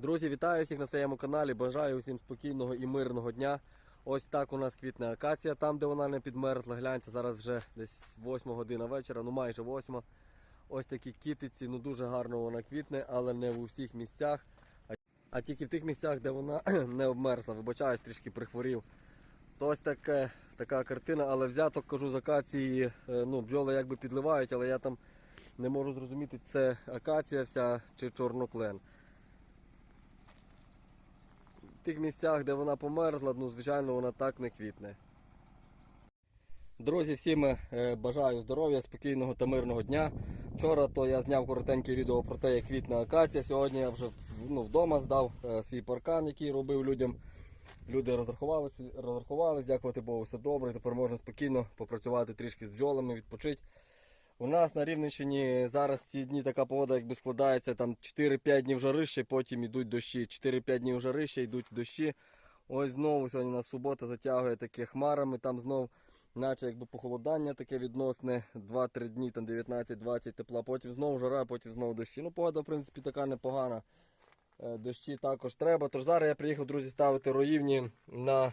Друзі, вітаю всіх на своєму каналі. Бажаю всім спокійного і мирного дня. Ось так у нас квітне акація, там де вона не підмерзла. Гляньте, зараз вже десь 8 година вечора, ну майже 8. Ось такі кітиці, ну дуже гарно вона квітне, але не в усіх місцях. А, тільки в тих місцях, де вона не обмерзла. Вибачаюсь, трішки прихворів. То ось таке, така картина, але взяток кажу з акації, е, ну бджоли якби підливають, але я там не можу зрозуміти, це акація вся чи чорноклен. В тих місцях, де вона померзла, ну, звичайно, вона так не квітне. Друзі, всім е, бажаю здоров'я, спокійного та мирного дня. Вчора то я зняв коротеньке відео про те, як квітне акація. Сьогодні я вже ну, вдома здав е, свій паркан, який робив людям. Люди розрахувалися, розрахувались, дякувати Богу, все добре. Тепер можна спокійно попрацювати трішки з бджолами, відпочити. У нас на Рівненщині зараз ці дні така погода, якби складається там 4-5 днів жарище, потім йдуть дощі. 4-5 днів жарище, йдуть дощі. Ось знову сьогодні у нас субота затягує таке хмарами, там знов, наче якби похолодання таке відносне, 2-3 дні, там 19-20 тепла, потім знову жара, потім знову дощі. Ну, погода, в принципі, така непогана. Е, Дощі також треба. Тож зараз я приїхав, друзі, ставити роївні на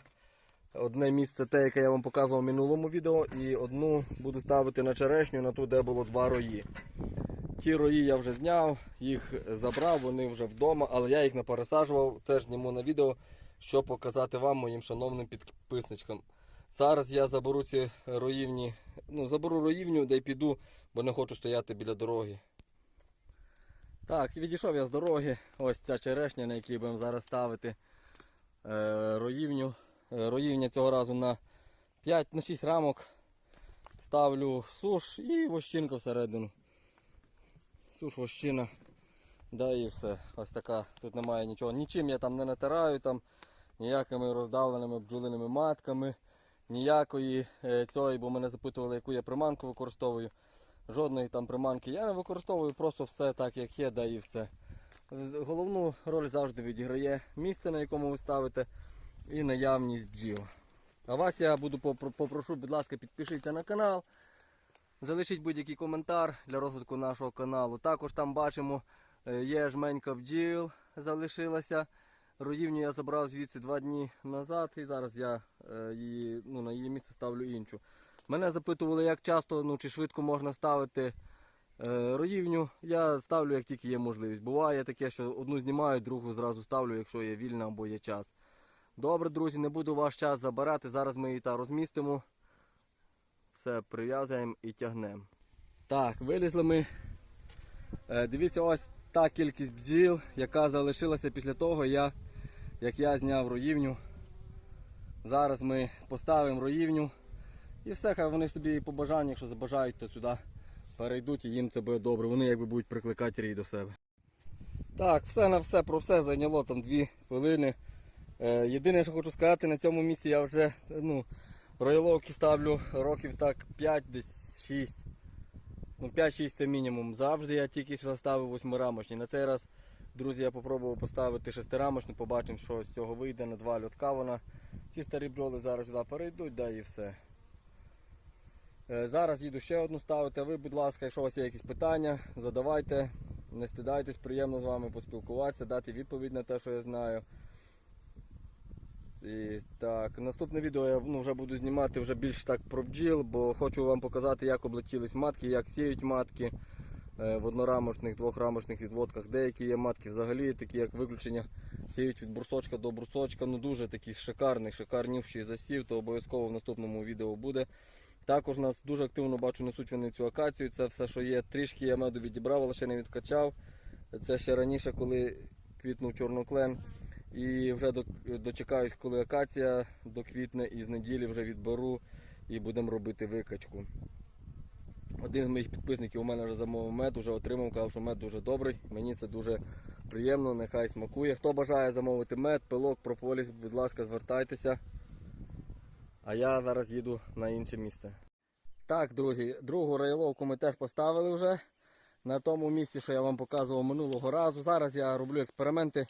одне місце, те, яке я вам показував в минулому відео, і одну буду ставити на черешню, на ту, де було два рої. Ті рої я вже зняв, їх забрав, вони вже вдома, але я їх не пересаджував, теж зніму на відео, щоб показати вам, моїм шановним підписничкам. Зараз я заберу ці роївні, ну, заберу роївню, де й піду, бо не хочу стояти біля дороги. Так, відійшов я з дороги. Ось ця черешня, на якій будемо зараз ставити е, роївню. Е, Роївня цього разу на 5 на 6 рамок. Ставлю суш і вощинка всередину. Суш, вощина. Да і все. Ось така. Тут немає нічого. Нічим я там не натираю, там ніякими роздавленими бджолиними матками, ніякої е, цієї, бо мене запитували, яку я приманку використовую. Жодної там приманки я не використовую, просто все так, як є, да і все. Головну роль завжди відіграє місце, на якому ви ставите, і наявність бджіл. А вас я буду попрошу, будь ласка, підпишіться на канал, залишіть будь-який коментар для розвитку нашого каналу. Також там бачимо, е, є жменька бджіл залишилася. Роївню я забрав звідси два дні назад і зараз я е, її, ну, на її місце ставлю іншу. Мене запитували, як часто ну, чи швидко можна ставити е, роївню. Я ставлю, як тільки є можливість. Буває таке, що одну знімаю, другу зразу ставлю, якщо є вільна або є час. Добре, друзі, не буду ваш час забирати. Зараз ми її та розмістимо. Все, прив'язуємо і тягнемо. Так, вилізли ми. Е, дивіться, ось та кількість бджіл, яка залишилася після того, як я зняв роївню. Зараз ми поставимо роївню. І все, хай вони собі по бажанню, якщо забажають, то сюди перейдуть і їм це буде добре. Вони якби будуть прикликати рій до себе. Так, все на все про все зайняло там 2 хвилини. Е, єдине, що хочу сказати, на цьому місці я вже ну, рояловки ставлю років так 5, десь 6. Ну 5-6 це мінімум. Завжди я тільки ставив восьмирамочні. На цей раз, друзі, я спробував поставити шестирамочну, побачимо, що з цього вийде на два льотка вона. Ці старі бджоли зараз сюди перейдуть, да і все. Е, Зараз їду ще одну ставити. А ви, будь ласка, якщо у вас є якісь питання, задавайте. Не стидайтесь, приємно з вами поспілкуватися, дати відповідь на те, що я знаю. І так, наступне відео я ну, вже буду знімати вже більш так про бджіл, бо хочу вам показати, як облетілись матки, як сіють матки е, в однорамочних, двохрамочних відводках. Деякі є матки взагалі, такі як виключення, сіють від брусочка до брусочка. Ну дуже такий шикарний, шикарніший засів, то обов'язково в наступному відео буде. Також нас дуже активно бачу несуть вони цю акацію. Це все, що є. Трішки я меду відібрав, але ще не відкачав. Це ще раніше, коли квітнув чорноклен. І вже дочекаюсь, коли акація доквітне і з неділі вже відберу і будемо робити викачку. Один з моїх підписників у мене вже замовив мед, вже отримав, казав, що мед дуже добрий. Мені це дуже приємно, нехай смакує. Хто бажає замовити мед, пилок, прополіс, будь ласка, звертайтеся. А я зараз їду на інше місце. Так, друзі, другу рейловку ми теж поставили вже на тому місці, що я вам показував минулого разу. Зараз я роблю експерименти.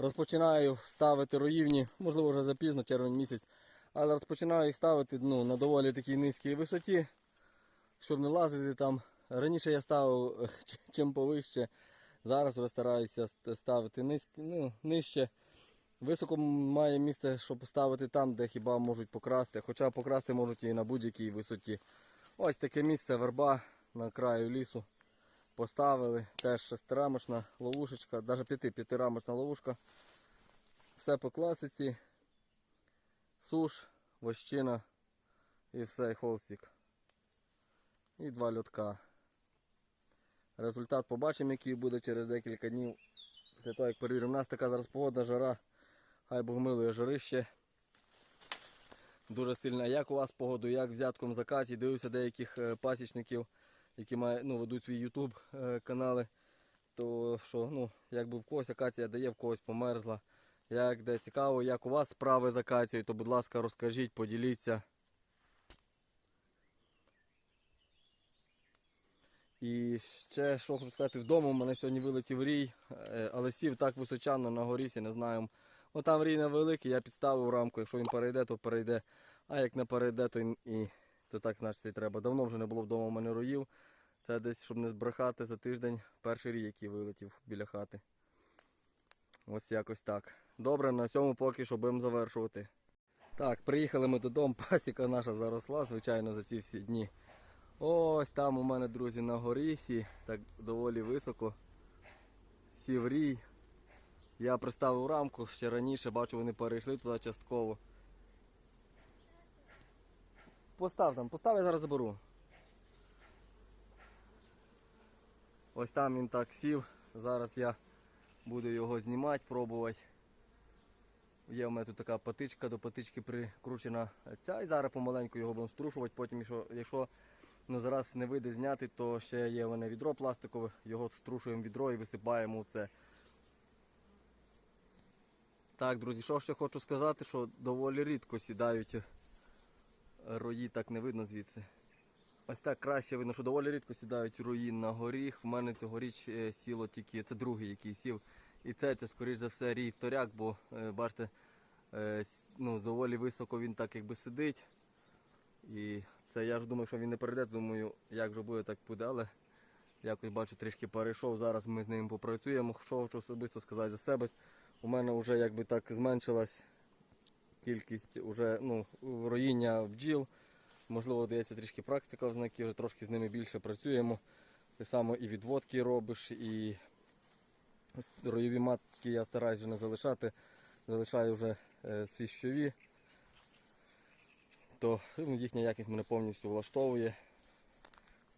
Розпочинаю ставити роївні, можливо вже запізно, червень місяць, але розпочинаю їх ставити ну, на доволі такій низькій висоті, щоб не лазити там. Раніше я ставив чим повище, Зараз вже стараюся ставити низь, ну, нижче. Високо має місце, щоб ставити там, де хіба можуть покрасти. Хоча покрасти можуть і на будь-якій висоті. Ось таке місце верба на краю лісу. Поставили. Теж шестирамочна ловушечка, навіть п'яти п'ятирамочна ловушка. Все по класиці. Суш, вощина і все, і холстик. І два льотка. Результат побачимо, який буде через декілька днів. Після того, як перевіримо. У нас така зараз погода, жара. Хай Бог милує жарище. Дуже сильна. Як у вас погоду, як взятком закаті. Дивився деяких е, пасічників, які мають, ну, ведуть свій YouTube е, канали. То що, ну, якби в когось акація дає, в когось померзла. Як де цікаво, як у вас справи з акацією, то будь ласка, розкажіть, поділіться. І ще що хочу сказати, вдома у мене сьогодні вилетів рій, е, але сів так височано на горісі, не знаю. О, там рій невеликий, я підставив рамку, якщо він перейде, то перейде. А як не перейде, то, і, то так значить і треба. Давно вже не було вдома у мене роїв. Це десь, щоб не збрехати за тиждень, перший рій, який вилетів біля хати. Ось якось так. Добре, на цьому поки що будемо завершувати. Так, приїхали ми додому, пасіка наша заросла, звичайно, за ці всі дні. Ось там у мене, друзі, на горісі, так доволі високо. Сів рій. Я приставив рамку ще раніше, бачу, вони перейшли туди частково. Постав там, постав, я зараз заберу. Ось там він так сів. Зараз я буду його знімати, пробувати. Є в мене тут така патичка, до патички прикручена ця. І зараз помаленьку його будемо струшувати. Потім, якщо, ну, зараз не вийде зняти, то ще є в мене відро пластикове, його струшуємо відро і висипаємо в це. Так, друзі, що ще хочу сказати, що доволі рідко сідають рої, так не видно звідси. Ось так краще видно, що доволі рідко сідають рої на горіх. В мене цьогоріч е, сіло тільки, це другий, який сів. І це, це скоріш за все, рій вторяк, бо е, бачите, е, ну, доволі високо він так якби сидить. І це я ж думаю, що він не перейде, думаю, як же буде, так буде, але якось бачу трішки перейшов. Зараз ми з ним попрацюємо. Що хочу особисто сказати за себе. У мене вже якби так зменшилась кількість уже, ну, роїння бджіл. Можливо, дається трішки практика в знаки, вже трошки з ними більше працюємо. Те саме і відводки робиш, і ройові матки я стараюся не залишати. Залишаю вже е, свіщові. То ну, їхня якість мене повністю влаштовує.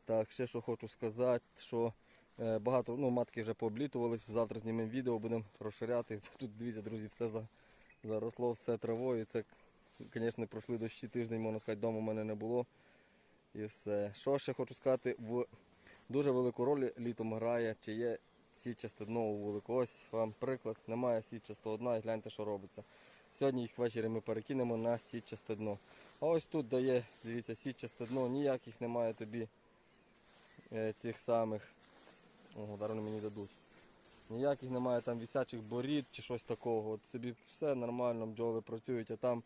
Так, ще що хочу сказати, що е, багато ну, матки вже пооблітувалися. Завтра знімемо відео, будемо розширяти. Тут дивіться, друзі, все за, заросло, все травою. Це, звісно, пройшли дощі тиждень, можна сказати, вдома в мене не було. І все. Що ще хочу сказати, в дуже велику роль літом грає, чи є сітчасте дно у вулику. Ось вам приклад, немає сітчастого дна і гляньте, що робиться. Сьогодні їх ввечері ми перекинемо на сітчасте дно. А ось тут дає, дивіться, сітчасте дно, ніяких немає тобі е, тих самих. Ого, зараз мені дадуть. Ніяких немає там висячих борід чи щось такого. От собі все нормально, бджоли працюють, а там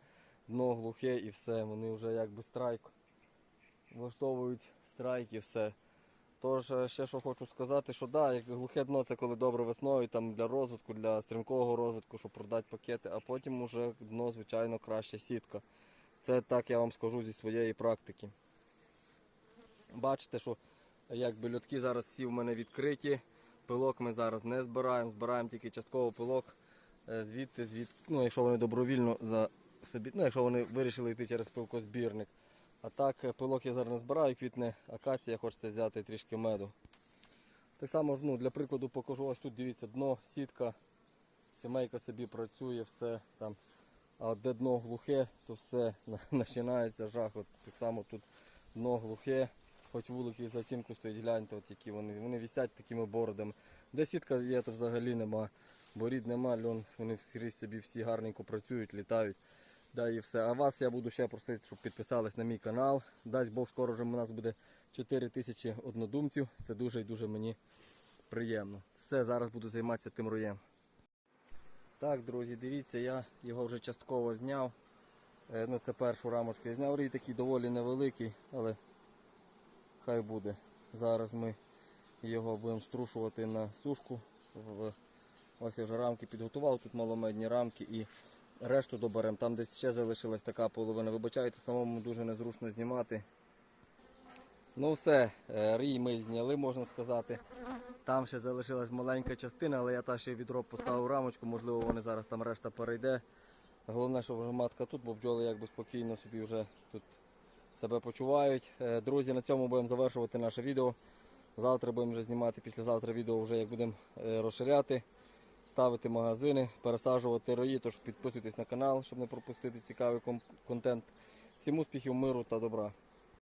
дно глухе і все. Вони вже якби страйк влаштовують страйк і все. Тож е, ще що хочу сказати, що да, як глухе дно це коли добре весною там для розвитку, для стрімкого розвитку, щоб продати пакети, а потім уже дно, звичайно, краща сітка. Це так я вам скажу зі своєї практики. Бачите, що якби льотки зараз всі в мене відкриті. Пилок ми зараз не збираємо, збираємо тільки частково пилок. Е, Звідти, звід... ну, якщо вони добровільно за собі, ну, якщо вони вирішили йти через пилкозбірник. А так, е, пилок я зараз не збираю, квітне акація, хочеться взяти трішки меду. Так само ну, для прикладу покажу, ось тут дивіться дно, сітка, сімейка собі працює, все там. А де дно глухе, то все починається жах. От так само тут дно глухе, хоч вулики за оцінку стоїть, гляньте, от які вони. Вони висять такими бородами. Де сітка є, то взагалі нема. Борід нема, льон, вони скрізь собі всі гарненько працюють, літають. Да, і все. А вас я буду ще просити, щоб підписались на мій канал. Дасть Бог, скоро вже у нас буде 4 тисячі однодумців. Це дуже і дуже мені приємно. Все, зараз буду займатися тим роєм. Так, друзі, дивіться, я його вже частково зняв. Е, Ну, це першу рамочку я зняв. Рій такий доволі невеликий, але хай буде. Зараз ми Його будемо струшувати на сушку. Ось я вже рамки підготував, тут маломедні рамки і решту доберемо. Там десь ще залишилась така половина. Вибачайте, самому дуже незручно знімати. Ну все, е, рій ми зняли, можна сказати. Там ще залишилась маленька частина, але я та ще відро поставив рамочку, можливо вони зараз там решта перейде. Головне, щоб вже матка тут, бо бджоли якби спокійно собі вже тут себе почувають. Е, Друзі, на цьому будемо завершувати наше відео. Завтра будемо вже знімати, післязавтра відео вже як будемо е, розширяти, ставити магазини, пересаджувати рої, тож підписуйтесь на канал, щоб не пропустити цікавий контент. Всім успіхів, миру та добра.